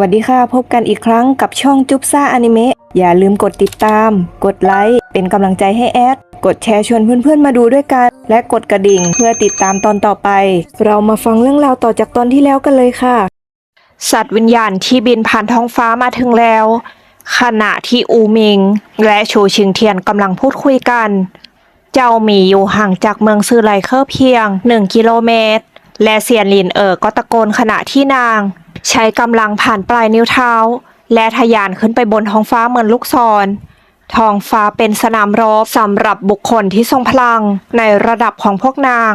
วัสดีค่ะ พบกันอีกครั้งกับช่องจุ๊บซ่าอนิเมะอย่าลืมกดติดตาม กดไลค์ เป็นกำลังใจให้แอด กดแชร์ชวนเพื่อนๆมาดูด้วยกัน และกดกระดิ่งเพื่อติดตามตอนต่อไป เรามาฟังเรื่องราวต่อจากตอนที่แล้วกันเลยค่ะ สัตว์วิญญาณที่บินผ่านท้องฟ้ามาถึงแล้ว ขณะที่อูมิง และโชชิงเทียนกำลังพูดคุยกัน เจ้าหมีอยู่ห่างจากเมืองซือไลเคอร์เพียง 1 กิโลเมตร และเซียนลินเอ๋อก็ตะโกนขณะที่นาง ใช้กำลังผ่านปลายนิ้วเท้า และทะยานขึ้นไปบนท้องฟ้าเหมือนลูกศรท้องฟ้าเป็นสนามรบสำหรับบุคคลที่ทรงพลังในระดับของพวกนาง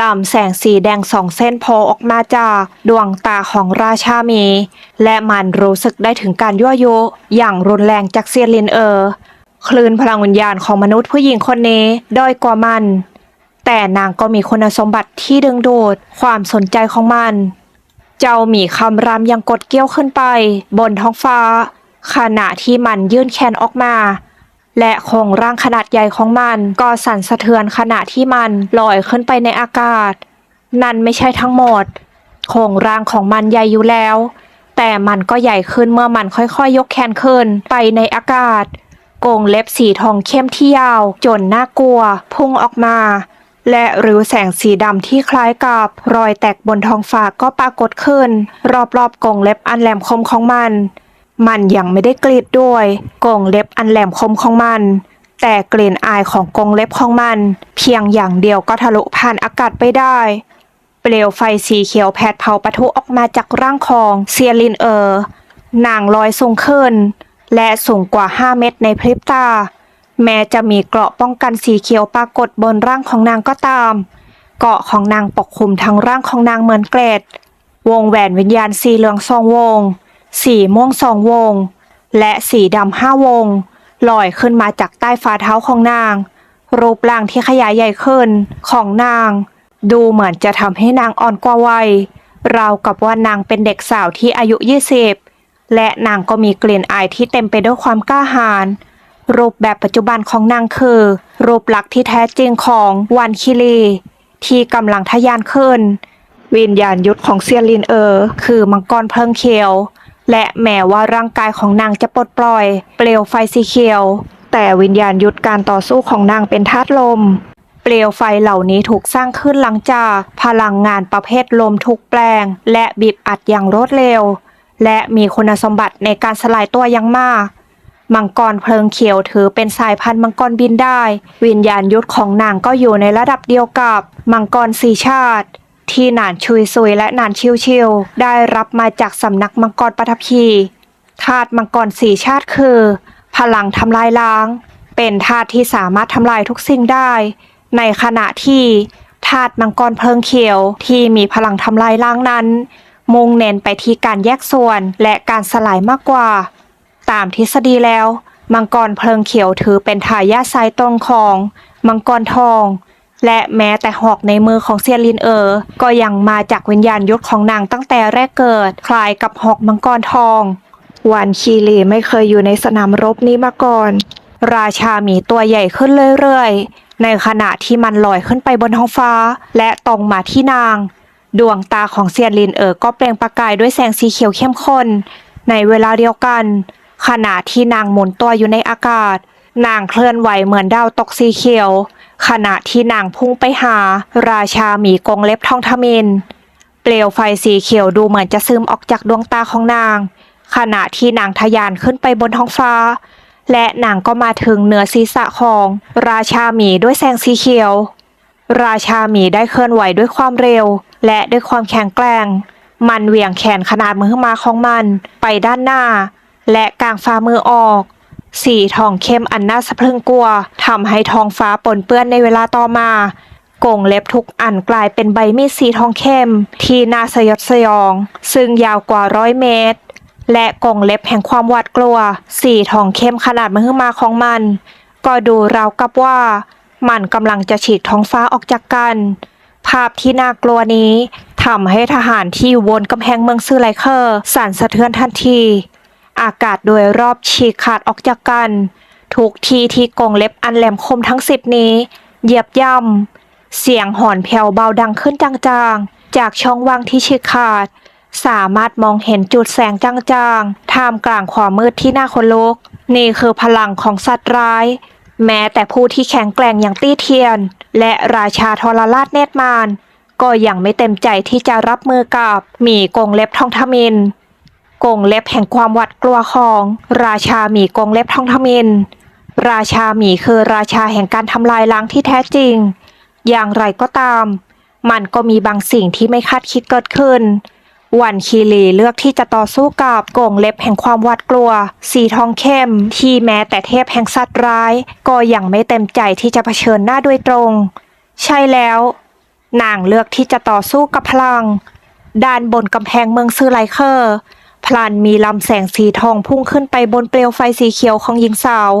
ลำแสงสีแดงสองเส้นโผล่ออกมาจากดวงตาของราชามี และมันรู้สึกได้ถึงการยั่วยุ อย่างรุนแรงจากเซียนลินเออคลื่นพลังวิญญาณของมนุษย์ผู้หญิงคนนี้ด้อยกว่ามัน แต่นางก็มีคุณสมบัติที่ดึงดูดความสนใจของมัน เจ้าหมีคำรามยังกดเกี้ยวขึ้นไป บนท้องฟ้า ขณะที่มันยื่นแขนออกมา และโครงร่างขนาดใหญ่ของมันก็สั่นสะเทือนขณะที่มันลอยขึ้นไปในอากาศ นั่นไม่ใช่ทั้งหมด โครงร่างของมันใหญ่อยู่แล้ว แต่มันก็ใหญ่ขึ้นเมื่อมันค่อยๆยยกแขนขึ้นไปในอากาศ โกงเล็บสีทองเข้มที่ยาว จนน่ากลัว พุ่งออกมา และริ้วแสงสีดำที่คล้ายกับ รอยแตกบนท้องฟ้าก็ปรากฏขึ้น รอบๆกรงเล็บอันแหลมคมของมัน มันยังไม่ได้กรีดด้วยกรงเล็บอันแหลมคมของมัน แต่กลิ่นอายของกรงเล็บของมัน เพียงอย่างเดียวก็ทะลุผ่านอากาศไปได้เปลวไฟสีเขียวแผดเผาปะทุออกมาจากร่างของเซียลินเออร์นางลอยสูงขึ้น และสูงกว่า 5 เมตรในพริบตา แม้จะมีเกราะป้องกันสีเขียวปรากฏบนร่างของนางก็ตาม เกราะของนางปกคลุมทั้งร่างของนางเหมือนเกล็ดวงแหวนวิญญาณสีเหลืองสองวง สีม่วงสองวง และสีดำห้าวง ลอยขึ้นมาจากใต้ฝ่าเท้าของนาง รูปร่างที่ขยายใหญ่ขึ้นของนาง ดูเหมือนจะทำให้นางอ่อนกว่าวัยราวกับว่านางเป็นเด็กสาวที่อายุ 20 และนางก็มีกลิ่นอายที่เต็มไปด้วยความกล้าหาญ รูปแบบปัจจุบันของนางคือ รูปลักษณ์ที่แท้จริงของวันคิรีที่กำลังทะยานขึ้น วิญญาณยุทธของเซียลินเออ คือมังกรเพลิงเขียว และแม้ว่าร่างกายของนางจะปลดปล่อย เปลวไฟสีเขียว แต่วิญญาณยุทธการต่อสู้ของนางเป็นธาตุลม เปลวไฟเหล่านี้ถูกสร้างขึ้นหลังจากพลังงานประเภทลมถูกแปลง และบีบอัดอย่างรวดเร็ว และมีคุณสมบัติในการสลายตัวอย่างมาก มังกรเพลิงเขียวถือเป็นสายพันธุ์มังกรบินได้ วิญญาณยุทธของนางก็อยู่ในระดับเดียวกับมังกรสีชาติ ที่หนานชุยซุยและหนานชิวชิวได้รับมาจากสำนักมังกรปฐพีธาตุมังกรสีชาติคือ พลังทำลายล้าง เป็นธาตุที่สามารถทำลายทุกสิ่งได้ ในขณะที่ธาตุมังกรเพลิงเขียวที่มีพลังทำลายล้างนั้น มุ่งเน้นไปที่การแยกส่วนและการสลายมากกว่า ตามทฤษฎีแล้ว มังกรเพลิงเขียวถือเป็นทายาทสายตรงของมังกรทอง และแม้แต่หอกในมือของเซียนลินเออ ก็ยังมาจากวิญญาณยุทธของนางตั้งแต่แรกเกิด คล้ายกับหอกมังกรทองวานคีรีไม่เคยอยู่ในสนามรบนี้มาก่อน ราชาหมีตัวใหญ่ขึ้นเรื่อยๆ ในขณะที่มันลอยขึ้นไปบนท้องฟ้า และตรงมาที่นาง ดวงตาของเซียนลินเอ๋อก็เปล่งประกายด้วยแสงสีเขียวเข้มข้น ในเวลาเดียวกัน ขณะที่นางหมุนตัวอยู่ในอากาศ นางเคลื่อนไหวเหมือนดาวตกสีเขียว ขณะที่นางพุ่งไปหา ราชาหมีกงเล็บทองทมิน เปลวไฟสีเขียวดูเหมือนจะซึมออกจากดวงตาของนาง ขณะที่นางทะยานขึ้นไปบนท้องฟ้า และนางก็มาถึงเหนือศีรษะของ ราชาหมีด้วยแสงสีเขียว ราชาหมีได้เคลื่อนไหวด้วยความเร็ว และด้วยความแข็งแกร่ง มันเหวี่ยงแขนขนาดมือมาของมัน ไปด้านหน้า และกางฝ่ามือออก สีทองเข้มอันน่าสะพรึงกลัวทำให้ท้องฟ้าปนเปื้อนในเวลาต่อมากงเล็บทุกอันกลายเป็นใบมีดสีทองเข้ม ที่น่าสยดสยอง ซึ่งยาวกว่าร้อยเมตร และกงเล็บแห่งความหวาดกลัว สีทองเข้มขนาดมือมาของมัน ก็ดูราวกับว่า มันกำลังจะฉีกท้องฟ้าออกจากกัน ภาพที่น่ากลัวนี้ทำให้ทหารที่อยู่บนกำแพงเมืองซื่อไลเคอร์สั่นสะเทือนทันที อากาศโดยรอบฉีกขาดออกจากกัน ทุกทีที่กงเล็บอันแหลมคมทั้งสิบนี้ เหยียบย่ำเสียงหอนแผ่วเบาดังขึ้นจางๆ จากช่องว่างที่ฉีกขาด สามารถมองเห็นจุดแสงจางๆ ท่ามกลางความมืดที่น่าขนลุก นี่คือพลังของสัตว์ร้าย แม้แต่ผู้ที่แข็งแกร่งอย่างตี้เทียน และราชาทรราชเนตรมานก็ยังไม่เต็มใจที่จะรับมือกับหมีกงเล็บทองทมิน กงเล็บแห่งความหวาดกลัวของ ราชาหมีกงเล็บทองทมิน ราชาหมีคือราชาแห่งการทำลายล้างที่แท้จริง อย่างไรก็ตาม มันก็มีบางสิ่งที่ไม่คาดคิดเกิดขึ้น วันคีรีเลือกที่จะต่อสู้กับกงเล็บแห่งความหวาดกลัว สีทองเข้ม ที่แม้แต่เทพแห่งสัตว์ร้าย ก็ยังไม่เต็มใจที่จะเผชิญหน้าด้วยตรง ใช่แล้ว นางเลือกที่จะต่อสู้กับพลัง ด้านบนกำแพงเมืองซือไลเคอร์ พลันมีลำแสงสีทองพุ่งขึ้นไปบนเปลวไฟสีเขียวของหญิงสาว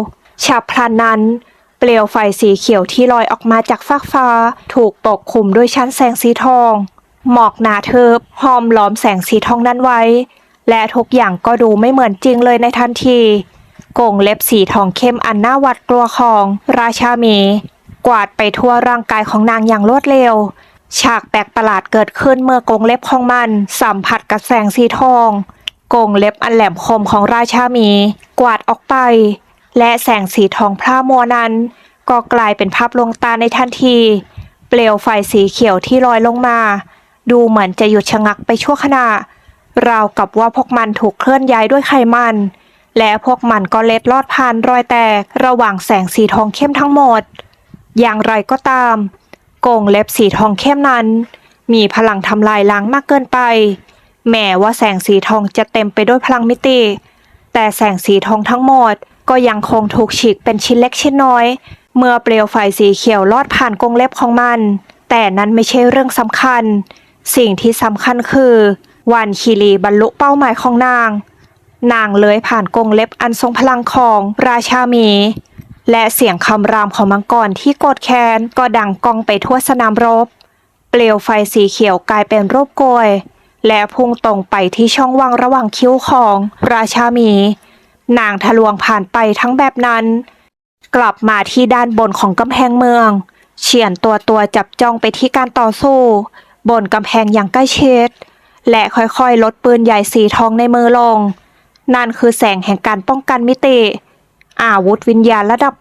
ฉับพลันนั้น เปลวไฟสีเขียวที่ลอยออกมาจากฟากฟ้า ถูกปกคลุมด้วยชั้นแสงสีทอง หมอกหนาทึบห้อมล้อมแสงสีทองนั้นไว้ และทุกอย่างก็ดูไม่เหมือนจริงเลยในทันทีกงเล็บสีทองเข้มอันน่าหวาดกลัวของ ราชาหมีกวาดไปทั่วร่างกายของนางอย่างรวดเร็ว ฉากแปลกประหลาดเกิดขึ้นเมื่อกงเล็บของมัน สัมผัสกับแสงสีทอง กงเล็บอันแหลมคมของราชาหมี กวาดออกไป และแสงสีทองพร่ามัวนั้น ก็กลายเป็นภาพลวงตาในทันที เปลวไฟสีเขียวที่ลอยลงมา ดูเหมือนจะหยุดชะงักไปชั่วขณะ ราวกับว่าพวกมันถูกเคลื่อนย้ายด้วยไขมัน และพวกมันก็เล็ดลอดผ่านรอยแตกระหว่างแสงสีทองเข้มทั้งหมด อย่างไรก็ตาม กงเล็บสีทองเข้มนั้น มีพลังทำลายล้างมากเกินไป แม้ว่าแสงสีทองจะเต็มไปด้วยพลังมิติ แต่แสงสีทองทั้งหมดก็ยังคงถูกฉีกเป็นชิ้นเล็กชิ้นน้อย เมื่อเปลวไฟสีเขียวลอดผ่านกรงเล็บของมัน แต่นั้นไม่ใช่เรื่องสำคัญ สิ่งที่สำคัญคือวันคีรีบรรลุเป้าหมายของนาง นางเลื้อยผ่านกรงเล็บอันทรงพลังของราชาหมี และเสียงคำรามของมังกรที่โกดแค้นก็ดังก้องไปทั่วสนามรบ เปลวไฟสีเขียวกลายเป็นรูปโกย และพุ่งตรงไปที่ช่องว่างระหว่างคิ้วของราชาหมี นางทะลวงผ่านไปทั้งแบบนั้น กลับมาที่ด้านบนของกำแพงเมือง เฉียนตัวตัวจับจ้องไปที่การต่อสู้ บนกำแพงอย่างใกล้ชิดและค่อยๆ ลดปืนใหญ่สีทองในมือลง นั่นคือแสงแห่งการป้องกันมิติ อาวุธวิญญาณระดับ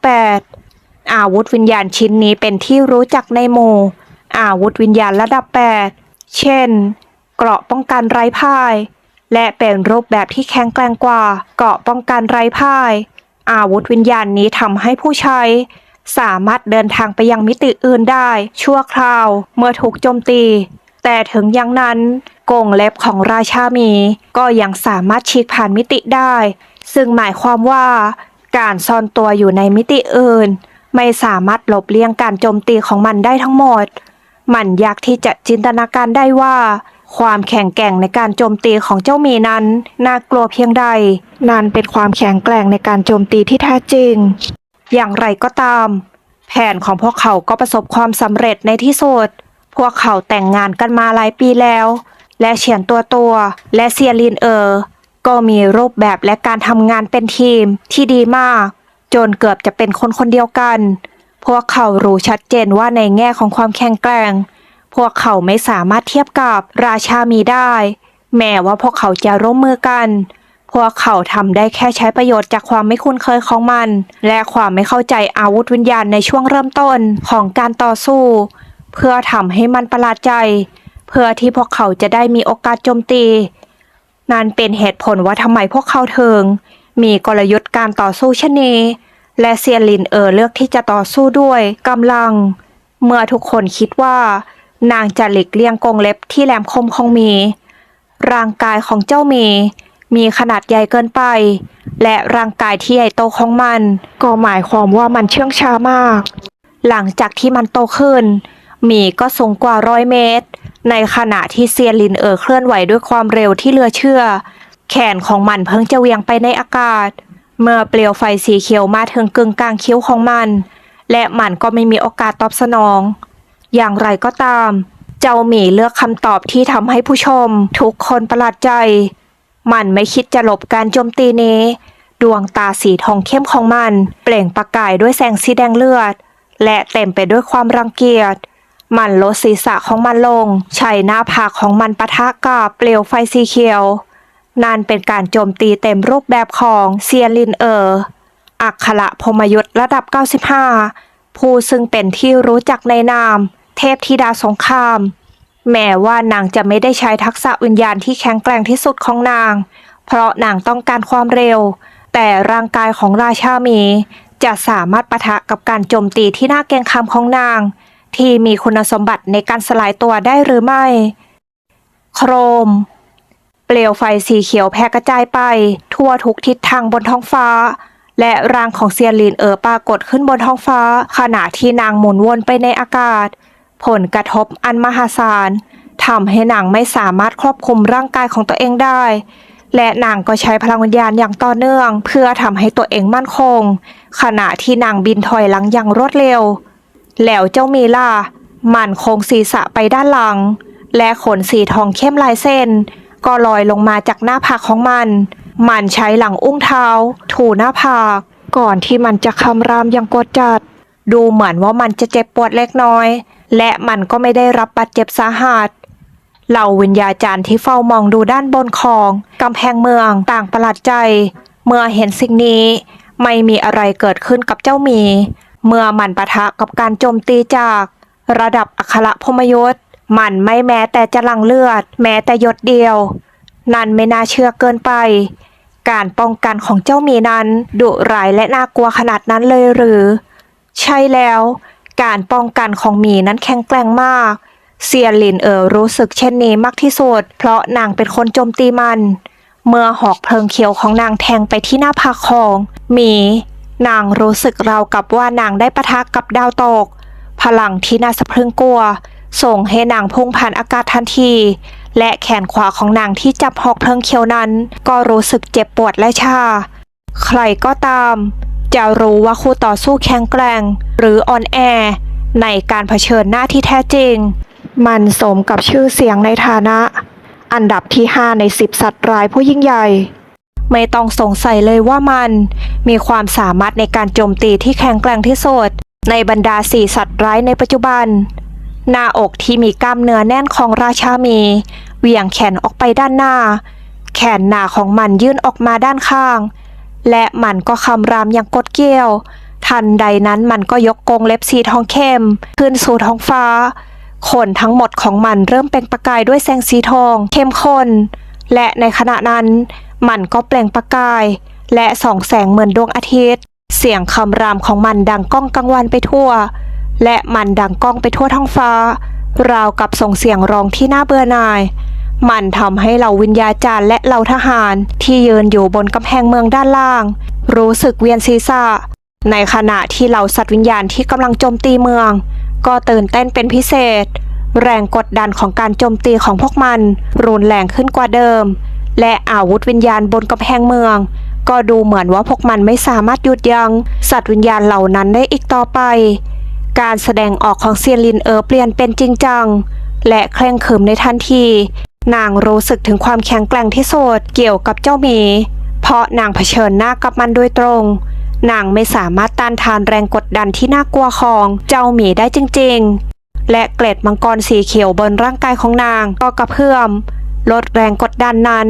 8 อาวุธวิญญาณชิ้นนี้เป็นที่รู้จักในหมู่ อาวุธวิญญาณระดับ 8 เช่น เกราะป้องกันไร้พ่าย และเป็นรูปแบบที่แข็งแกร่งกว่า เกราะป้องกันไร้พ่าย อาวุธวิญญาณนี้ทำให้ผู้ใช้ สามารถเดินทางไปยังมิติอื่นได้ ชั่วคราว เมื่อถูกโจมตี แต่ถึงอย่างนั้นกงเล็บของราชาหมี ก็ยังสามารถฉีกผ่านมิติได้ ซึ่งหมายความว่า การซ่อนตัวอยู่ในมิติอื่น ไม่สามารถหลบเลี่ยงการโจมตีของมันได้ทั้งหมด มันยากที่จะจินตนาการได้ว่า ความแข็งแกร่งในการโจมตีของเจ้ามีนั้น น่ากลัวเพียงใด นั่นเป็นความแข็งแกร่งในการโจมตีที่แท้จริง อย่างไรก็ตาม แผนของพวกเขาก็ประสบความสำเร็จในที่สุด พวกเขาแต่งงานกันมาหลายปีแล้ว และเฉียนตัวตัว และเซียลินเออร์ก็มีรูปแบบและการทำงานเป็นทีมที่ดีมาก จนเกือบจะเป็นคนคนเดียวกัน พวกเขารู้ชัดเจนว่าในแง่ของความแข็งแกร่ง พวกเขาไม่สามารถเทียบกับราชามีได้ แม้ว่าพวกเขาจะร่วมมือกัน พวกเขาทำได้แค่ใช้ประโยชน์จากความไม่คุ้นเคยของมัน และความไม่เข้าใจอาวุธวิญญาณในช่วงเริ่มต้นของการต่อสู้ เพื่อทำให้มันประหลาดใจ เพื่อที่พวกเขาจะได้มีโอกาสโจมตีนั่นเป็นเหตุผลว่าทำไมพวกเขาถึงมีกลยุทธ์การต่อสู้เชนีและเซียนลินเออเลือกที่จะต่อสู้ด้วยกำลัง เมื่อทุกคนคิดว่า นางจะหลีกเลี่ยงกรงเล็บที่แหลมคมของหมี ร่างกายของเจ้าหมี มีขนาดใหญ่เกินไป และร่างกายที่ใหญ่โตของมัน ก็หมายความว่ามันเชื่องช้ามาก หลังจากที่มันโตขึ้น มีก็สูงกว่าร้อยเมตร ในขณะที่เซียนลินเออเคลื่อนไหวด้วยความเร็วที่เหลือเชื่อ แขนของมันเพิ่งจะเวียงไปในอากาศ เมื่อเปลวไฟสีเขียวมาถึงกึ่งกลางคิ้วของมัน และมันก็ไม่มีโอกาสตอบสนอง อย่างไรก็ตาม เจ้าหมีเลือกคำตอบที่ทำให้ผู้ชม ทุกคนประหลาดใจ มันไม่คิดจะหลบการโจมตีนี้ ดวงตาสีทองเข้มของมัน เปล่งประกายด้วยแสงสีแดงเลือด และเต็มไปด้วยความรังเกียจมันลดศีรษะของมันลง ใช้หน้าผากของมันปะทะกับเปลวไฟสีเขียว นั่นเป็นการโจมตีเต็มรูปแบบของเซียลินเออร์อักขระพมยุทธระดับ 95 ผู้ซึ่งเป็นที่รู้จักในนาม เทพธิดาสงคราม แม้ว่านางจะไม่ได้ใช้ทักษะวิญญาณที่แข็งแกร่งที่สุดของนาง เพราะนางต้องการความเร็ว แต่ร่างกายของราชามี จะสามารถปะทะกับการโจมตีที่น่าเกรงขามของนาง ที่มีคุณสมบัติในการสลายตัวได้หรือไม่ โครม เปลวไฟสีเขียวแพร่กระจายไป ทั่วทุกทิศทางบนท้องฟ้าและร่างของเซียนลินเอ๋อปรากฏขึ้นบนท้องฟ้า ขณะที่นางหมุนวนไปในอากาศ ผลกระทบอันมหาศาลทำให้นางไม่สามารถควบคุมร่างกายของตัวเองได้ และนางก็ใช้พลังวิญญาณอย่างต่อเนื่อง เพื่อทำให้ตัวเองมั่นคง ขณะที่นางบินถอยหลังอย่างรวดเร็ว แล้วเจ้ามีล่ะมันคงศีรษะไปด้านหลัง และขนสีทองเข้มลายเส้น ก็ลอยลงมาจากหน้าผากของมัน มันใช้หลังอุ้งเท้า ถูหน้าผาก ก่อนที่มันจะคำรามอย่างกดจัด ดูเหมือนว่ามันจะเจ็บปวดเล็กน้อย และมันก็ไม่ได้รับบาดเจ็บสาหัสเหล่าวิญญาจารย์ที่เฝ้ามองดูด้านบนของกำแพงเมืองต่างประหลาดใจ เมื่อเห็นสิ่งนี้ไม่มีอะไรเกิดขึ้นกับเจ้าหมี เมื่อมันปะทะกับการโจมตีจาก ระดับอัคระพมยศ มันไม่แม้แต่จะลังเลือด แม้แต่หยดเดียว นั่นไม่น่าเชื่อเกินไป การป้องกันของเจ้าหมีนั้นดุร้ายและน่ากลัวขนาดนั้นเลยหรือ ใช่แล้ว การป้องกันของหมีนั้นแข็งแกร่งมากเซียนลินเออรู้สึกเช่นนี้มากที่สุด เพราะนางเป็นคนโจมตีมัน เมื่อหอกเพลิงเขียวของนางแทงไปที่หน้าผากของหมี นางรู้สึกราวกับว่านางได้ปะทะกับดาวตก พลังที่น่าสะพรึงกลัว ส่งให้นางพุ่งผ่านอากาศทันที และแขนขวาของนางที่จับหอกเพลิงเขียวนั้น ก็รู้สึกเจ็บปวดและชา ใครก็ตาม จะรู้ว่าคู่ต่อสู้แข็งแกร่ง หรืออ่อนแอ ในการเผชิญหน้าที่แท้จริง มันสมกับชื่อเสียงในฐานะ อันดับที่ 5 ใน 10 สัตว์ร้ายผู้ยิ่งใหญ่ ไม่ต้องสงสัยเลยว่ามัน มีความสามารถในการโจมตีที่แข็งแกร่งที่สุดในบรรดาสี่สัตว์ร้ายในปัจจุบัน หน้าอกที่มีกล้ามเนื้อแน่นของราชามี เหวี่ยงแขนออกไปด้านหน้า แขนหนาของมันยื่นออกมาด้านข้าง และมันก็คำรามอย่างกดเกลี้ยว ทันใดนั้นมันก็ยกกรงเล็บสีทองเข้ม ขึ้นสู่ท้องฟ้าขนทั้งหมดของมันเริ่มเปล่งประกายด้วยแสงสีทอง เข้มข้น และในขณะนั้น มันก็เปล่งประกาย และส่องแสงเหมือนดวงอาทิตย์ เสียงคำรามของมันดังก้องกังวานไปทั่ว และมันดังก้องไปทั่วท้องฟ้า ราวกับส่งเสียงร้องที่น่าเบื่อหน่าย มันทำให้เหล่าวิญญาจารย์และเหล่าทหาร ที่ยืนอยู่บนกำแพงเมืองด้านล่าง รู้สึกเวียนศีรษะ ในขณะที่เหล่าสัตว์วิญญาณที่กำลังโจมตีเมือง ก็ตื่นเต้นเป็นพิเศษ แรงกดดันของการโจมตีของพวกมัน รุนแรงขึ้นกว่าเดิม และอาวุธวิญญาณบนกำแพงเมือง ก็ดูเหมือนว่าพวกมันไม่สามารถหยุดยัง้งสัตว์วิญญาณเหล่านั้นได้อีกต่อไป การแสดงออกของเซียนลินเออเปลี่ยนเป็นจริงจังและเคร่งขรึมในทันที นางรู้สึกถึงความแข็งแกร่งที่สุดเกี่ยวกับเจ้าหมี เพราะนางเผชิญหน้ากับมันโดยตรง นางไม่สามารถต้านทานแรงกดดันที่น่ากลัวของเจ้าหมีได้จริงๆ และเกล็ดมังกรสีเขียวบนร่างกายของนางก็กระเพื่อม ลดแรงกดดันนั้น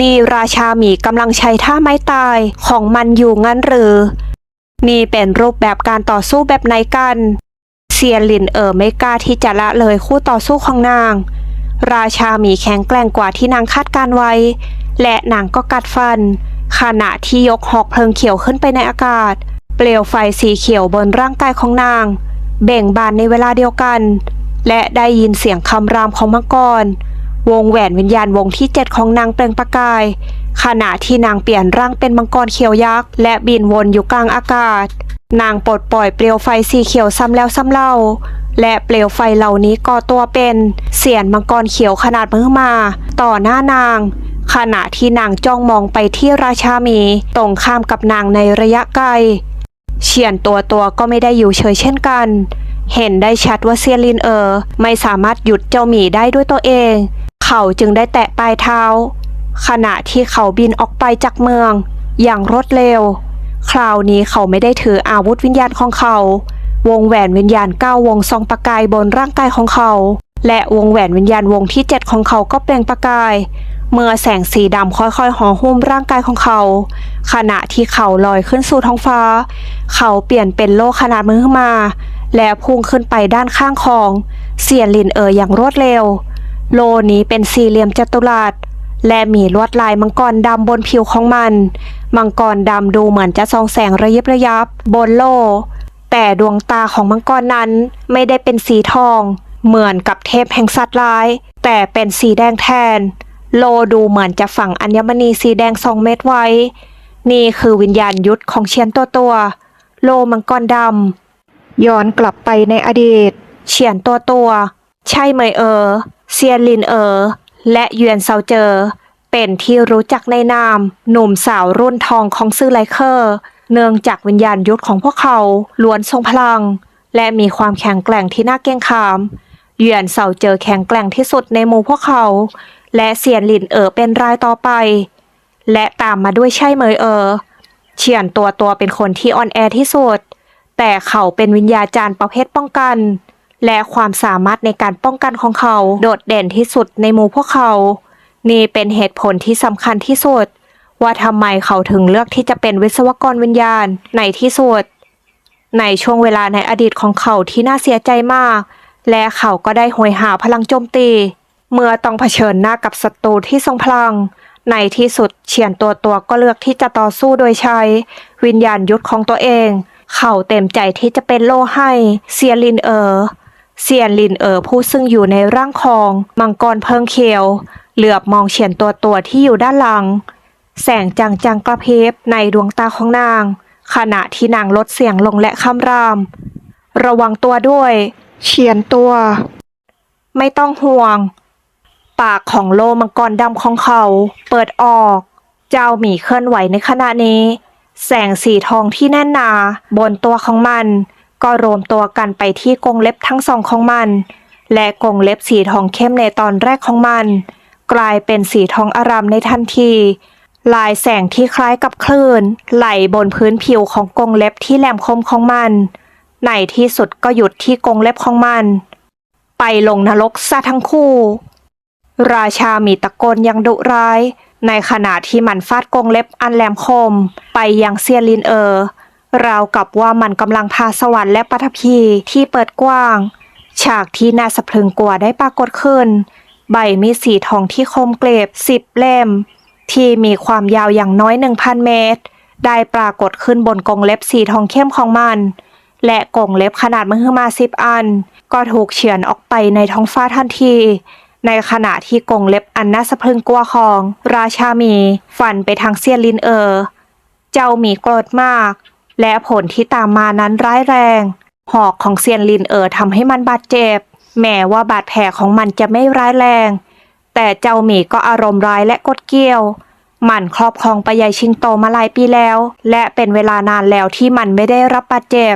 นี่ราชาหมีกำลังใช้ท่าไม้ตายของมันอยู่งั้นหรือ นี่เป็นรูปแบบการต่อสู้แบบไหนกันเซียนลินเอ๋อไม่กล้าที่จะละเลยคู่ต่อสู้ของนาง ราชาหมีแข็งแกร่งกว่าที่นางคาดการไว้ และนางก็กัดฟัน ขณะที่ยกหอกเพลิงเขียวขึ้นไปในอากาศ เปลวไฟสีเขียวบนร่างกายของนาง เบ่งบานในเวลาเดียวกัน และได้ยินเสียงคำรามของมังกร วงแหวนวิญญาณวงที่เจ็ดของนางเปล่งประกาย ขณะที่นางเปลี่ยนร่างเป็นมังกรเขียวยักษ์และบินวนอยู่กลางอากาศ นางปลดปล่อยเปลวไฟสีเขียวซ้ำแล้วซ้ำเล่า และเปลวไฟเหล่านี้ก่อตัวเป็นเสียนมังกรเขียวขนาดมือมา ต่อหน้านาง ขณะที่นางจ้องมองไปที่ราชาหมี ตรงข้ามกับนางในระยะไกลเฉียนตัวตัวก็ไม่ได้อยู่เฉยเช่นกัน เห็นได้ชัดว่าเซียลินเออ ไม่สามารถหยุดเจ้าหมีได้ด้วยตัวเอง เขาจึงได้แตะปลายเท้า ขณะที่เขาบินออกไปจากเมือง อย่างรวดเร็ว คราวนี้เขาไม่ได้ถืออาวุธวิญญาณของเขา วงแหวนวิญญาณเก้าวงส่องประกายบนร่างกายของเขา และวงแหวนวิญญาณวงที่เจ็ดของเขาก็เปล่งประกาย เมื่อแสงสีดำค่อยๆห่อหุ้มร่างกายของเขา ขณะที่เขาลอยขึ้นสู่ท้องฟ้า เขาเปลี่ยนเป็นโลกขนาดมือมา และพุ่งขึ้นไปด้านข้างของเสียนลินเอ๋ออย่างรวดเร็ว โลนี้เป็นสี่เหลี่ยมจัตุรัสและมีลวดลายมังกรดำบนผิวของมัน มังกรดำดูเหมือนจะส่องแสงระยิบระยับบนโล แต่ดวงตาของมังกรนั้นไม่ได้เป็นสีทอง เหมือนกับเทพแห่งสัตว์ร้าย แต่เป็นสีแดงแทน โลดูเหมือนจะฝังอัญมณีสีแดงสองเม็ดไว้ นี่คือวิญญาณยุทธของเชียนตัวตัว โลมังกรดำย้อนกลับไปในอดีต เฉียนตัวตัว ใช่ไหมเออ เซียนลินเออ และเยวนเซาเจอ เป็นที่รู้จักในนาม หนุ่มสาวรุ่นทองของซื่อไลเคอร์ เนื่องจากวิญญาณยุทธของพวกเขาล้วนทรงพลัง และมีความแข็งแกร่งที่น่าเกรงขามเยื่อนเสาเจอแข็งแกร่งที่สุดในหมู่พวกเขา และเซียนลินเออเป็นรายต่อไป และตามมาด้วยใช่เหมยเออเฉียนตัวตัวเป็นคนที่อ่อนแอที่สุด แต่เขาเป็นวิญญาจารย์ประเภทป้องกัน และความสามารถในการป้องกันของเขา โดดเด่นที่สุดในหมู่พวกเขา นี่เป็นเหตุผลที่สำคัญที่สุด ว่าทำไมเขาถึงเลือกที่จะเป็นวิศวกรวิญญาณในที่สุด ในช่วงเวลาในอดีตของเขาที่น่าเสียใจมาก และเขาก็ได้หวยหาพลังโจมตี เมื่อต้องเผชิญหน้ากับศัตรูที่ทรงพลัง ในที่สุดเฉียนตัวตัวก็เลือกที่จะต่อสู้โดยใช้ วิญญาณยุทธของตัวเอง เขาเต็มใจที่จะเป็นโลให้เซียลินเออ เซียนลินเอ๋อผู้ซึ่งอยู่ในร่างของ มังกรเพิงเขียว เหลือบมองเฉียนตัวตัวที่อยู่ด้านหลัง แสงจางๆกระเพริบในดวงตาของนาง ขณะที่นางลดเสียงลงและคำราม ระวังตัวด้วย เฉียนตัว ไม่ต้องห่วง ปากของโลมังกรดำของเขา เปิดออก เจ้าหมีเคลื่อนไหวในขณะนี้ แสงสีทองที่แน่นหนา บนตัวของมัน ก็รวมตัวกันไปที่กรงเล็บทั้งสองของมัน และกรงเล็บสีทองเข้มในตอนแรกของมัน กลายเป็นสีทองอารามในทันที ลายแสงที่คล้ายกับคลื่น ไหลบนพื้นผิวของกรงเล็บที่แหลมคมของมัน ในที่สุดก็หยุดที่กรงเล็บของมัน ไปลงนรกซะทั้งคู่ ราชามีตะโกนอยังดุร้าย ในขณะที่มันฟาดกรงเล็บอันแหลมคม ไปยังเซียลินเออร ราวกับว่ามันกำลังพาสวรรค์และปฐพีที่เปิดกว้าง ฉากที่น่าสะพรึงกว่าได้ปรากฏขึ้น ใบมีสีทองที่คมเกลบสิบเล่ม ที่มีความยาวอย่างน้อย 1,000 เมตร ได้ปรากฏขึ้นบนกรงเล็บสีทองเข้มของมัน และกรงเล็บขนาดมหึมาสิบอัน ก็ถูกเฉือนออกไปในท้องฟ้าทันทีในขณะที่กงเล็บอันน่าสะพรึงกลัวของ ราชาหมี ฟันไปทางเซียนลินเออ เจ้าหมีโกรธมาก และผลที่ตามมานั้นร้ายแรง หอกของเซียนลินเอ๋อทำให้มันบาดเจ็บ แม้ว่าบาดแผลของมันจะไม่ร้ายแรง แต่เจ้าหมีก็อารมณ์ร้ายและกดเกลี้ยว มันครอบครองปยายชิงโตมาหลายปีแล้ว และเป็นเวลานานแล้วที่มันไม่ได้รับบาดเจ็บ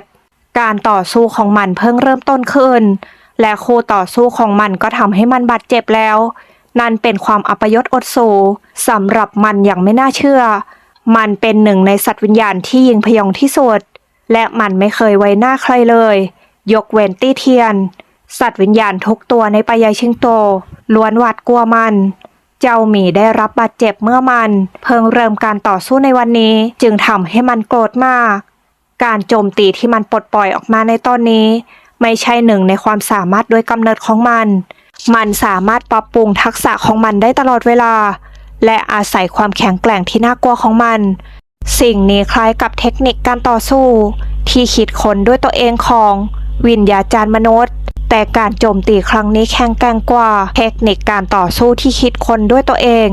การต่อสู้ของมันเพิ่งเริ่มต้นขึ้น และคู่ต่อสู้ของมันก็ทำให้มันบาดเจ็บแล้ว นั่นเป็นความอัปยศอดสูสำหรับมันอย่างไม่น่าเชื่อ มันเป็นหนึ่งในสัตว์วิญญาณที่ยิงพยองที่สุด และมันไม่เคยไว้หน้าใครเลย ยกเว้นตี้เทียน สัตว์วิญญาณทุกตัวในปายายชิงโต ล้วนหวาดกลัวมัน เจ้าหมีได้รับบาดเจ็บเมื่อมัน เพิ่งเริ่มการต่อสู้ในวันนี้ จึงทำให้มันโกรธมาก การโจมตีที่มันปลดปล่อยออกมาในตอนนี้ ไม่ใช่หนึ่งในความสามารถโดยกำเนิดของมัน มันสามารถปรับปรุงทักษะของมันได้ตลอดเวลา และอาศัยความแข็งแกร่งที่น่ากลัวของมัน สิ่งนี้คล้ายกับเทคนิคการต่อสู้ ที่คิดค้นด้วยตัวเองของ วิญญาจารย์มนุษย์ แต่การโจมตีครั้งนี้แข็งแกร่งกว่า เทคนิคการต่อสู้ที่คิดค้นด้วยตัวเอง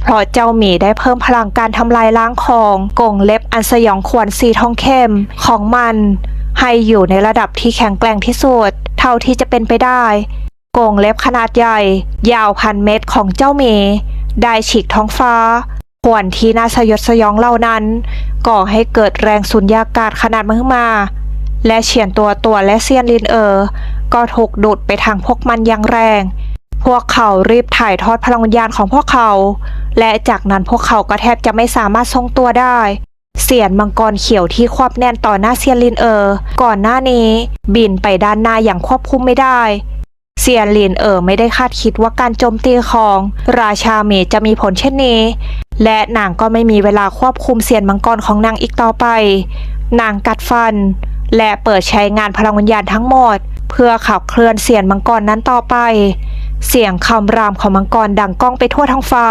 เพราะเจ้าหมีได้เพิ่มพลังการทำลายล้างของกงเล็บอันสยองขวัญสีทองเข้มของมัน ให้อยู่ในระดับที่แข็งแกร่งที่สุดเท่าที่จะเป็นไปได้กงเล็บขนาดใหญ่ ยาวพันเมตรของเจ้าหมี ได้ฉีกท้องฟ้าขวนที่น่าสยดสยองเหล่านั้น ก่อให้เกิดแรงสุญญากาศขนาดมหึมา และเฉียนตัวตัวและเซียนลินเออ ก็ถูกดูดไปทางพวกมันอย่างแรง พวกเขารีบถ่ายทอดพลังวิญญาณของพวกเขา และจากนั้นพวกเขาก็แทบจะไม่สามารถทรงตัวได้ เสียนมังกรเขียวที่ควบแน่นต่อหน้าเซียนลินเออ ก่อนหน้านี้ บินไปด้านหน้าอย่างควบคุมไม่ได้ เซียนลินเอ๋อไม่ได้คาดคิดว่าการโจมตีของ ราชาเมจะมีผลเช่นนี้ และนางก็ไม่มีเวลาควบคุมเสียนมังกรของนางอีกต่อไป นางกัดฟัน และเปิดใช้งานพลังวิญญาณทั้งหมด เพื่อขับเคลื่อนเสียนมังกรนั้นต่อไป เสียงคำรามของมังกรดังก้องไปทั่วท้องฟ้า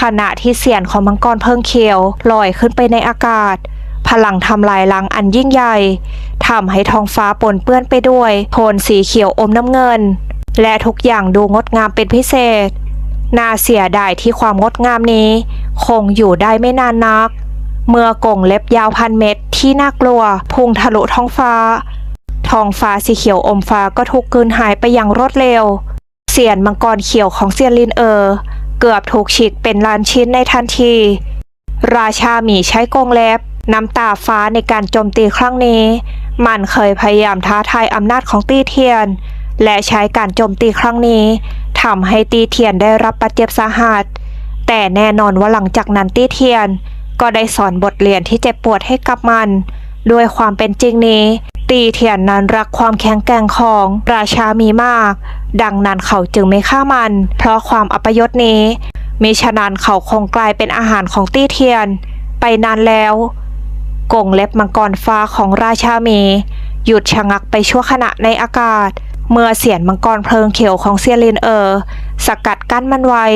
ขณะที่เสียนของมังกรเพิ่งเขียวลอยขึ้นไปในอากาศพลังทำลายล้างอันยิ่งใหญ่ทำให้ท้องฟ้าปนเปื้อนไปด้วยโทนสีเขียวอมน้ำเงิน และทุกอย่างดูงดงามเป็นพิเศษ น่าเสียดายที่ความงดงามนี้ คงอยู่ได้ไม่นานนัก เมื่อกงเล็บยาวพันเม็ดที่น่ากลัว พุ่งทะลุท้องฟ้า ท้องฟ้าสีเขียวอมฟ้าก็ถูกกลืนหายไปอย่างรวดเร็ว เสียนมังกรเขียวของเซียนลินเออ เกือบถูกฉีกเป็นล้านชิ้นในทันที ราชาหมีใช้กงเล็บน้ำตาฟ้าในการโจมตีครั้งนี้ มันเคยพยายามท้าทายอำนาจของตี้เทียน และใช้การโจมตีครั้งนี้ทำให้ตีเทียนได้รับบาดเจ็บสาหัส แต่แน่นอนว่าหลังจากนั้นตีเทียน ก็ได้สอนบทเรียนที่เจ็บปวดให้กับมัน ด้วยความเป็นจริงนี้ ตีเทียนนั้นรักความแข็งแกร่งของราชามีมาก ดังนั้นเขาจึงไม่ฆ่ามัน เพราะความอัปยศนี้มิฉะนั้นเขาคงกลายเป็นอาหารของตี้เทียน ไปนานแล้วกงเล็บมังกรฟ้าของราชามีหยุดชะงักไปชั่วขณะในอากาศ เมื่อเสียนมังกรเพลิงเขียวของเซียลินเออ สกัดกั้นมันไว้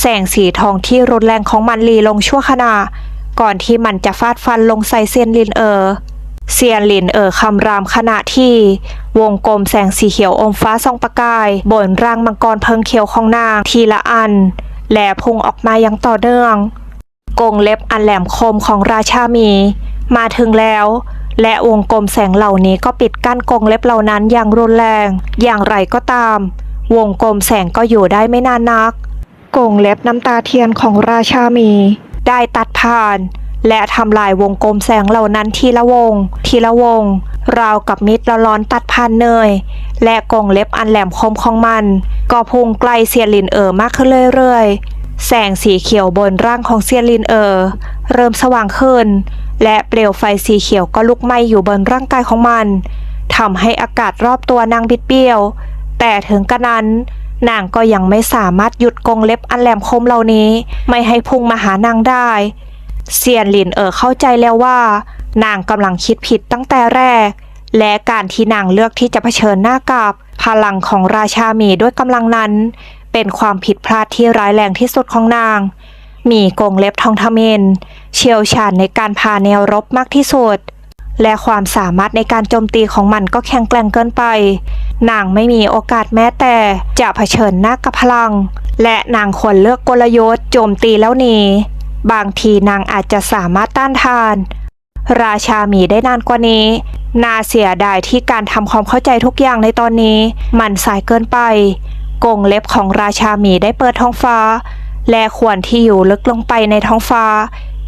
แสงสีทองที่รุนแรงของมันลีลงชั่วขณะ ก่อนที่มันจะฟาดฟันลงใส่เซียนลินเออ เซียนลินเออคำรามขณะที่ วงกลมแสงสีเขียวอมฟ้าส่องประกายบนร่างมังกรเพลิงเขียวของนางทีละอัน และพุ่งออกมาอย่างต่อเนื่องกงเล็บอันแหลมคมของราชามี มาถึงแล้ว และวงกลมแสงเหล่านี้ก็ปิดกั้นกรงเล็บเหล่านั้นอย่างรุนแรง อย่างไรก็ตาม วงกลมแสงก็อยู่ได้ไม่นานนัก กรงเล็บน้ำตาเทียนของราชามี ได้ตัดผ่าน และทำลายวงกลมแสงเหล่านั้นทีละวง ทีละวง ราวกับมิดละร้อนตัดผ่านเนย และกรงเล็บอันแหลมคมของมัน ก็พุ่งใกลเซียลินเออมากขึ้นเรื่อยๆ แสงสีเขียวบนร่างของเซียนลินเออเริ่มสว่างขึ้น และเปลวไฟสีเขียวก็ลุกไหม้อยู่บนร่างกายของมันทำให้อากาศรอบตัวนางบิดเบี้ยว แต่ถึงกระนั้นนางก็ยังไม่สามารถหยุดกงเล็บอันแหลมคมเหล่านี้ ไม่ให้พุ่งมาหานางได้เซียนหลินเออเข้าใจแล้วว่า นางกำลังคิดผิดตั้งแต่แรก และการที่นางเลือกที่จะเผชิญหน้ากับ พลังของราชาหมีด้วยกำลังนั้น เป็นความผิดพลาดที่ร้ายแรงที่สุดของนาง มีกงเล็บทองทมินเชี่ยวชาญในการพาแนวรบมากที่สุด และความสามารถในการโจมตีของมันก็แข็งแกร่งเกินไป นางไม่มีโอกาสแม้แต่จะเผชิญหน้ากับพลัง และนางควรเลือกกลยุทธ์โจมตีแล้วหนีบางทีนางอาจจะสามารถต้านทาน ราชาหมีได้นานกว่านี้นาเสียดายที่การทำความเข้าใจทุกอย่างในตอนนี้ มันสายเกินไป กงเล็บของราชาหมีได้เปิดท้องฟ้า และขวญที่อยู่ลึกลงไปในท้องฟ้า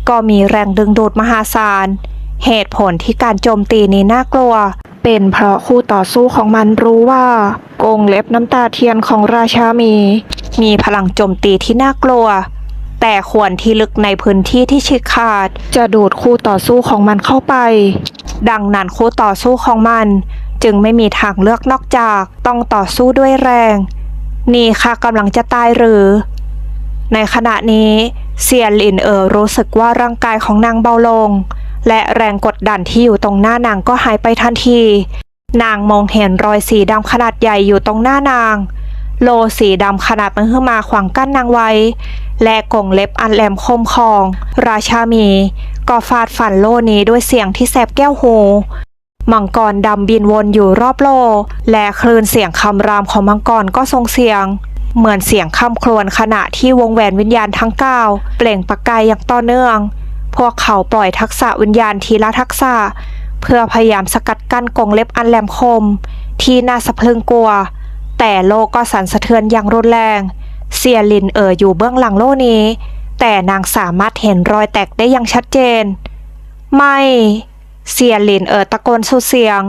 ก็มีแรงดึงดูดมหาศาล เหตุผลที่การโจมตีนี้น่ากลัว เป็นเพราะคู่ต่อสู้ของมันรู้ว่า กงเล็บน้ำตาเทียนของราชามี มีพลังโจมตีที่น่ากลัว แต่ควรที่ลึกในพื้นที่ที่ฉีกขาด จะดูดคู่ต่อสู้ของมันเข้าไป ดังนั้นคู่ต่อสู้ของมันจึงไม่มีทางเลือกนอกจากต้องต่อสู้ด้วยแรง นี่ค่ะกำลังจะตายหรือ ในขณะนี้เซียนลินเออรู้สึกว่าร่างกายของนางเบาลง และแรงกดดันที่อยู่ตรงหน้านางก็หายไปทันที นางมองเห็นรอยสีดำขนาดใหญ่อยู่ตรงหน้านาง โลสีดำขนาดมันขึ้นมาขวางกั้นนางไว้ และกงเล็บอันแหลมคมของ ราชามี ก็ฟาดฟันโลนี้ด้วยเสียงที่แสบแก้วหู มังกรดำบินวนอยู่รอบโลและคลื่นเสียงคำรามของมังกรก็ทรงเสียง เหมือนเสียงคำครวญขณะที่วงแหวนวิญญาณทั้งเก้าเปล่งประกายอย่างต่อเนื่อง พวกเขาปล่อยทักษะวิญญาณทีละทักษะ เพื่อพยายามสกัดกั้นกงเล็บอันแหลมคม ที่น่าสะพรึงกลัว แต่โลกก็สั่นสะเทือนอย่างรุนแรง เซียลินเอ่ออยู่เบื้องหลังโลนี้ แต่นางสามารถเห็นรอยแตกได้อย่างชัดเจน ไม่ เซียลินเอ่อตะโกนสุดเสียง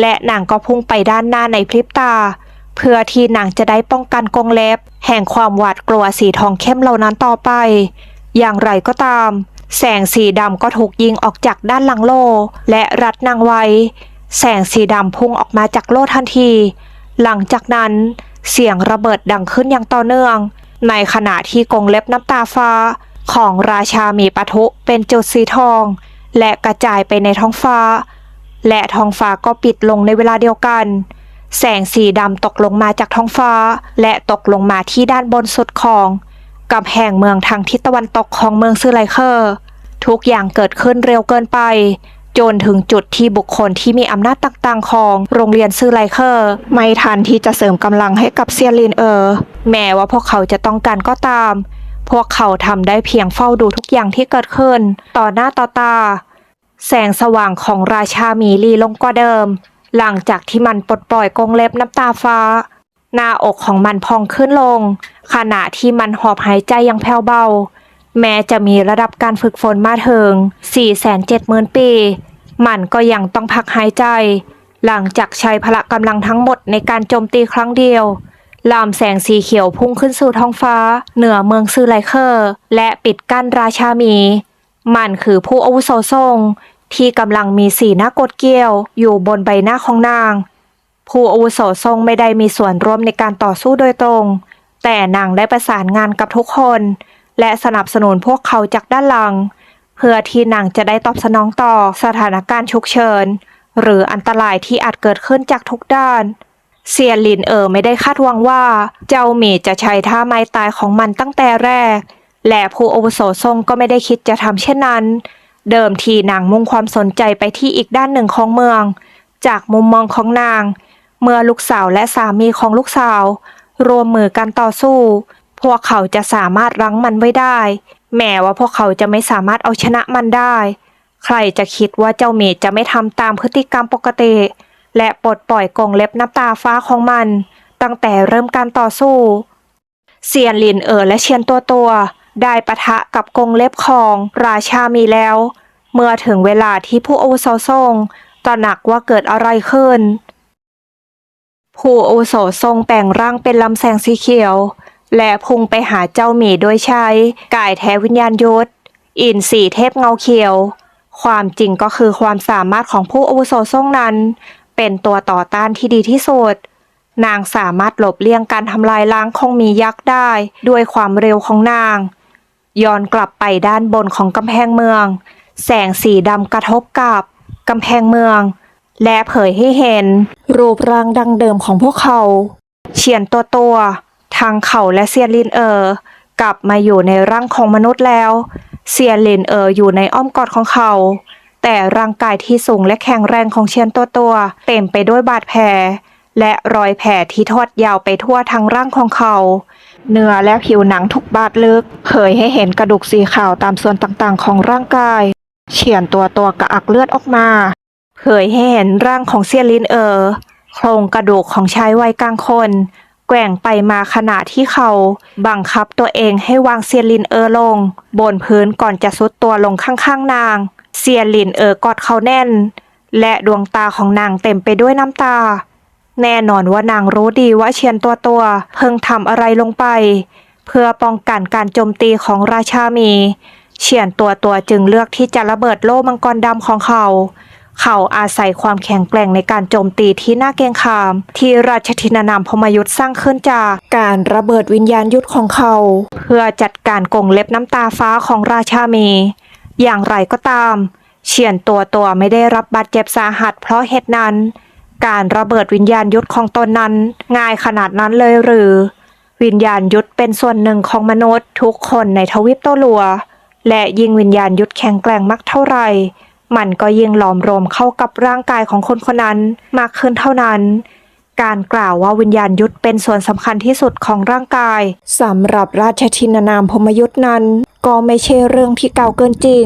และนางก็พุ่งไปด้านหน้าในพริบตา เพื่อที่นางจะได้ป้องกันกรงเล็บ แห่งความหวาดกลัวสีทองเข้มเหล่านั้นต่อไป อย่างไรก็ตาม แสงสีดำก็ถูกยิงออกจากด้านหลังโล และรัดนางไว้ แสงสีดำพุ่งออกมาจากโลทันที หลังจากนั้น เสียงระเบิดดังขึ้นอย่างต่อเนื่อง ในขณะที่กรงเล็บน้ำตาฟ้าของราชามีปะทุเป็นจุดสีทอง และกระจายไปในท้องฟ้า และท้องฟ้าก็ปิดลงในเวลาเดียวกัน แสงสีดำตกลงมาจากท้องฟ้า และตกลงมาที่ด้านบนสุดของกำแพงเมืองทางทิศตะวันตกของเมืองซือไลเคอร์ ทุกอย่างเกิดขึ้นเร็วเกินไป จนถึงจุดที่บุคคลที่มีอำนาจต่างๆ ของโรงเรียนซือไลเคอร์ ไม่ทันที่จะเสริมกำลังให้กับเซียลินเออร์ แม้ว่าพวกเขาจะต้องการก็ตาม พวกเขาทำได้เพียงเฝ้าดูทุกอย่างที่เกิดขึ้น ต่อหน้าต่อตา แสงสว่างของราชาหมีลีลงกว่าเดิม หลังจากที่มันปลดปล่อยกรงเล็บน้ำตาฟ้า หน้าอกของมันพองขึ้นลง ขณะที่มันหอบหายใจอย่างแผ่วเบา แม้จะมีระดับการฝึกฝนมาถึง 470,000 ปี มันก็ยังต้องพักหายใจ หลังจากใช้พละกำลังทั้งหมดในการโจมตีครั้งเดียว ลามแสงสีเขียวพุ่งขึ้นสู่ท้องฟ้า เหนือเมืองซือไลเคอร์ และปิดกั้นราชาหมี มันคือผู้อาวุโสทรงที่กำลังมีสีหน้ากดเกี้ยว อยู่บนใบหน้าของนาง ผู้อาวุโสทรงไม่ได้มีส่วนร่วมในการต่อสู้โดยตรง แต่นางได้ประสานงานกับทุกคน และสนับสนุนพวกเขาจากด้านหลัง เพื่อที่นางจะได้ตอบสนองต่อสถานการณ์ฉุกเฉิน หรืออันตรายที่อาจเกิดขึ้นจากทุกด้าน เซียนลินเอ๋อไม่ได้คาดหวังว่า เจ้าหมีจะใช้ท่าไม้ตายของมันตั้งแต่แรก และผู้อาวุโสทรงก็ไม่ได้คิดจะทำเช่นนั้น เดิมทีนางมุ่งความสนใจไปที่อีกด้านหนึ่งของเมือง จากมุมมองของนาง เมื่อลูกสาวและสามีของลูกสาว รวมมือกันต่อสู้ พวกเขาจะสามารถรั้งมันไว้ได้ แม้ว่าพวกเขาจะไม่สามารถเอาชนะมันได้ ใครจะคิดว่าเจ้าเมย์จะไม่ทำตามพฤติกรรมปกติ และปลดปล่อยกรงเล็บน้ำตาฟ้าของมัน ตั้งแต่เริ่มการต่อสู้เซียนลินเอ๋อและเชียนตัวตัว ได้ปะทะกับกงเล็บของราชามีแล้ว เมื่อถึงเวลาที่ผู้อาวุโสทรงตระหนักว่าเกิดอะไรขึ้น ผู้อาวุโสทรงแปลงร่างเป็นลำแสงสีเขียว และพุ่งไปหาเจ้าหมีโดยใช้กายแท้วิญญาณยุทธอินทรีเทพเงาเขียว ความจริงก็คือความสามารถของผู้อาวุโสทรงนั้น เป็นตัวต่อต้านที่ดีที่สุด นางสามารถหลบเลี่ยงการทำลายล้างของมียักษ์ได้ ด้วยความเร็วของนาง ย้อนกลับไปด้านบนของกำแพงเมือง แสงสีดำกระทบกับกำแพงเมือง และเผยให้เห็น รูปร่างดังเดิมของพวกเขา เฉียนตัวตัวทางเขาและเซียนลินเออ กลับมาอยู่ในร่างของมนุษย์แล้ว เซียนลินเอออยู่ในอ้อมกอดของเขา แต่ร่างกายที่สูงและแข็งแรงของเชียนตัวตัว เต็มไปด้วยบาดแผลและรอยแผลที่ทอดยาวไปทั่วทั้งร่างของเขา เนื้อและผิวหนังถูกบาดลึกเผยให้เห็นกระดูกสีขาวตามส่วนต่างๆ ของร่างกาย เฉียนตัวตัวกระอักเลือดออกมาเผยให้เห็นร่างของเซียลินเออโครงกระดูกของชายวัยกลางคน แกว่งไปมาขณะที่เขาบังคับตัวเองให้วางเซียลินเออลง บนพื้นก่อนจะซุดตัวลงข้างๆนาง เซียนหลินเออกอดเขาแน่น และดวงตาของนางเต็มไปด้วยน้ำตา แน่นอนว่านางรู้ดีว่าเชียนตัวตัวเพิ่งทำอะไรลงไป เพื่อป้องกันการโจมตีของราชามีเฉียนตัวตัวจึงเลือกที่จะระเบิดโล่มังกรดำของเขาเขาอาศัยความแข็งแกร่งในการโจมตีที่น่าเกรงขาม ที่ราชธินานามพมยุทธ์สร้างขึ้นจากการระเบิดวิญญาณยุทธของเขา เพื่อจัดการกงเล็บน้ำตาฟ้าของราชาเมี อย่างไรก็ตาม เฉียนตัวตัวไม่ได้รับบาดเจ็บสาหัสเพราะเหตุนั้น การระเบิดวิญญาณยุทธของตนนั้น ง่ายขนาดนั้นเลยหรือ วิญญาณยุทธเป็นส่วนหนึ่งของมนุษย์ทุกคนในทวิปโตลัว และยิ่งวิญญาณยุทธแข็งแกร่งมากเท่าไหร่มันก็ยิ่งหลอมรวมเข้ากับร่างกายของคนคนนั้นมากขึ้นเท่านั้น การกล่าวว่าวิญญาณยุทธเป็นส่วนสำคัญที่สุดของร่างกายสำหรับราชทินานามพมยุทธนั้น ก็ไม่ใช่เรื่องที่เก่าเกินจริง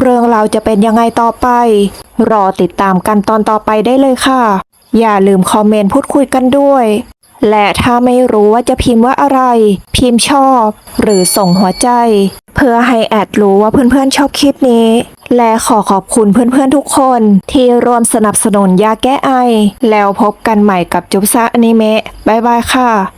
เรื่องเราจะเป็นยังไงต่อไป รอติดตามกันตอนต่อไปได้เลยค่ะ อย่าลืมคอมเมนต์พูดคุยกันด้วย และถ้าไม่รู้ว่าจะพิมพ์ว่าอะไร พิมพ์ชอบ หรือส่งหัวใจ เพื่อให้แอดรู้ว่าเพื่อนๆชอบคลิปนี้ และขอขอบคุณเพื่อนๆทุกคน ที่ร่วมสนับสนุนยาแก้ไอ แล้วพบกันใหม่กับจุ๊บซ่าอนิเมะบ๊ายบายค่ะ